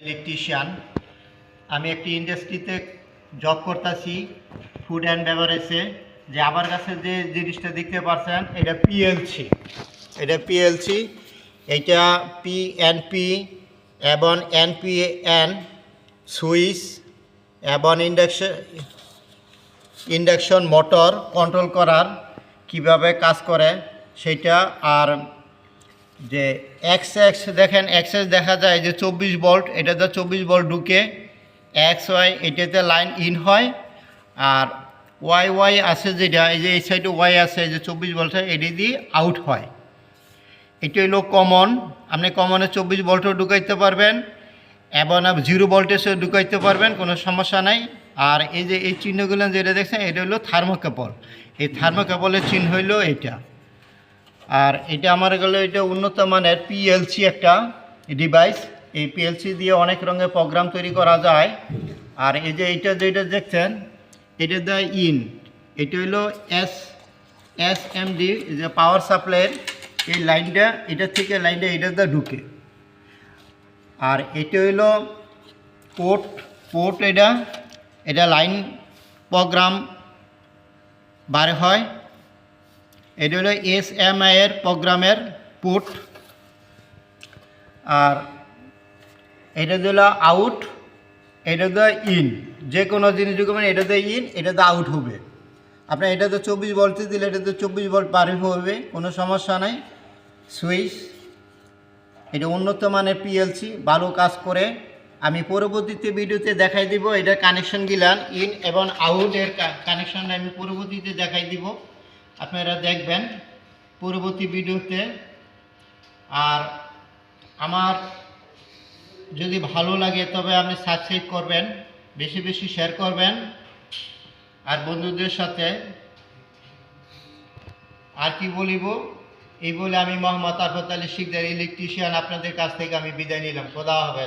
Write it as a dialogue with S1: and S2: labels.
S1: Electrician আমি একটি ইন্ডাস্ট্রিতে জব করতেছি ফুড অ্যান্ড বেভারেজে যে আমার কাছে যে জিনিসটা দেখতে পাচ্ছেন এটা পিএলসি এটা পিএলসি এইটা পিএনপি এবং এনপিএন সুইচ এবং ইন্ডাকশন ইন্ডাকশন মোটর কন্ট্রোল করার কীভাবে কাজ করে, সেটা আর যে এক্স এক্স দেখেন এক্সএস দেখা যায় যে চব্বিশ ভোল্ট এটাতে চব্বিশ ভোল্ট ঢুকে এক্স ওয়াই এটাতে লাইন ইন হয়। আর ওয়াই ওয়াই আছে যেটা, এই যে এই সাইডে ওয়াই আছে যে চব্বিশ ভোল্টে এটি দিয়ে আউট হয়। এটা হলো কমন আপনি কমনে চব্বিশ ভোল্টও ঢুকাইতে পারবেন। এবং আপনি জিরো ভোল্টেজও ঢুকাইতে পারবেন, কোনো সমস্যা নাই। আর এই যে এই চিহ্নগুলো যেটা দেখছেন, এটা হলো থার্মোকেপল এই থার্মোকেপলের চিহ্ন হইল এটা। আর এটা আমার গেল এটা উন্নত মানের পিএলসি একটা ডিভাইস এই পিএলসি দিয়ে অনেক রঙের প্রোগ্রাম তৈরি করা যায়। আর এই যে এটা যেটা দেখছেন, এটা দ্য ইন এটা হলো এস এস এম ডি যে পাওয়ার সাপ্লাইয়ের এই লাইনটা, এটা থেকে লাইনটা এটা দ্য ঢুকে। আর এটা হইল পোর্ট পোর্ট এটা এটা লাইন প্রোগ্রাম বার হয়। এটা হলো এস এম আই এর প্রোগ্রামের পুট আর এটা দিল আউট এটা তো ইন যে কোনো জিনিস ঢুকবেন এটা তো ইন এটা তো আউট হবে। আপনার এটা তো চব্বিশ ভোল্টে দিলে এটা তো চব্বিশ ভোল্ট পার হবে, কোনো সমস্যা নাই। সুইচ এটা উন্নত মানের পিএলসি ভালো কাজ করে। আমি পরবর্তীতে ভিডিওতে দেখাই দিব এটা কানেকশন গিলান ইন এবং আউটের কানেকশন আমি পরবর্তীতে দেখাই দিব। আপনারা দেখবেন পরবর্তী ভিডিওতে। আর আমার যদি ভালো লাগে তবে আপনি সাবস্ক্রাইব করবেন, বেশি বেশি শেয়ার করবেন। আর বন্ধুদের সাথে আর কি বলিব? এই বলে আমি মোহাম্মদ আরফত আলী শিকদার ইলেকট্রিশিয়ান আপনাদের কাছ থেকে আমি বিদায় নিলাম। খোদা হবে